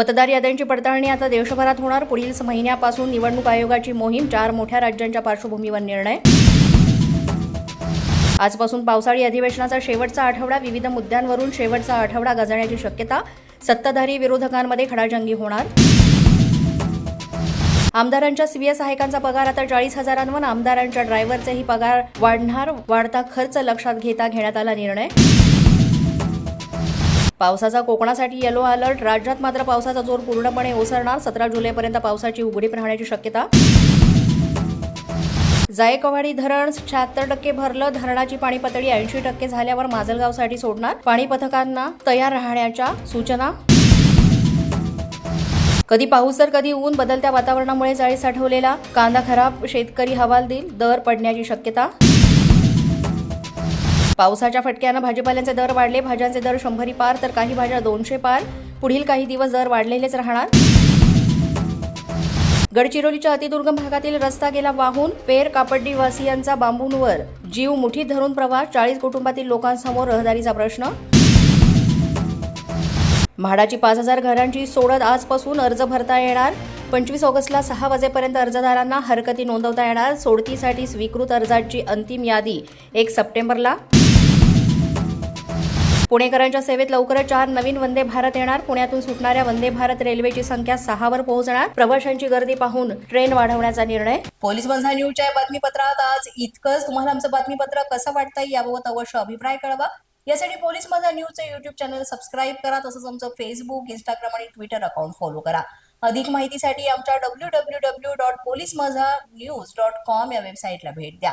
मतदार याद्यांची पडताळणी आता देशभरात होणार. पुढील महिन्यापासून निवडणूक आयोगाची मोहीम चार मोठ्या राज्यांच्या पार्श्वभूमीवर निर्णय. आजपासून पावसाळी अधिवेशनाचा शेवटचा आठवडा. विविध मुद्द्यांवरून शेवटचा आठवडा गाजण्याची शक्यता. सत्ताधारी विरोधकांमध्ये खडाजंगी होणार. आमदारांच्या सीबीएस सहायकांचा पगार आता चाळीस हजारांवर. आमदारांच्या ड्रायव्हरचेही पगार वाढणार. वाढता खर्च लक्षात घेता घेण्यात आला निर्णय. पावसाचा कोकणासाठी येलो अलर्ट राज्यात मात्र पावसाचा जोर पूर्णपणे ओसरणार. सतरा जुलैपर्यंत पावसाची उघडीप राहण्याची शक्यता. जायकवाडी धरण शहात्तर टक्के भरलं. धरणाची पाणी पातळी ऐंशी टक्के झाल्यावर माजलगावसाठी सोडणार. पाणी पथकांना तयार राहण्याच्या सूचना. कधी पाऊस तर कधी ऊन. बदलत्या वातावरणामुळे जाळी साठवलेला कांदा खराब. शेतकरी हवाल देईल दर पडण्याची शक्यता. पावसाच्या फटक्यानं भाजीपाल्यांचे दर वाढले. भाज्यांचे दर शंभरी पार तर काही भाज्या दोनशे पार. पुढील काही दिवस दर वाढलेलेच राहणार. गडचिरोलीच्या अतिदुर्गम भागातील रस्ता गेला वाहून. पेर कापड्डी वासियांचा बांबूंवर जीव मुठीत धरून प्रवास. चाळीस कुटुंबातील लोकांसमोर रहदारीचा प्रश्न. म्हाडाची पाच हजार घरांची सोडत आजपासून अर्ज भरता येणार. पंचवीस ऑगस्टला सहा वाजेपर्यंत अर्जदारांना हरकती नोंदवता येणार. सोडतीसाठी स्वीकृत अर्जाची अंतिम यादी एक सप्टेंबरला. पुणेकरांच्या सेवेत लवकरच चार नवीन वंदे भारत येणार. पुण्यातून सुटणाऱ्या वंदे भारत रेल्वेची संख्या सहावर पोहोचणार. प्रवाशांची गर्दी पाहून ट्रेन वाढवण्याचा निर्णय. पोलीस बंधा न्यूजच्या बातमीपत्रात आज इतकंच. तुम्हाला आमचं बातमीपत्र कसं वाटतंय याबाबत अवश्य अभिप्राय कळवा. यासाठी पोलीस माझा न्यूजचं युट्यूब चॅनल सबस्क्राईब करा तसंच आमचं फेसबुक इंस्टाग्राम आणि ट्विटर अकाउंट फॉलो करा. अधिक माहितीसाठी आमच्या W W W dot police माझा न्यूज डॉट कॉम या वेबसाईटला भेट द्या.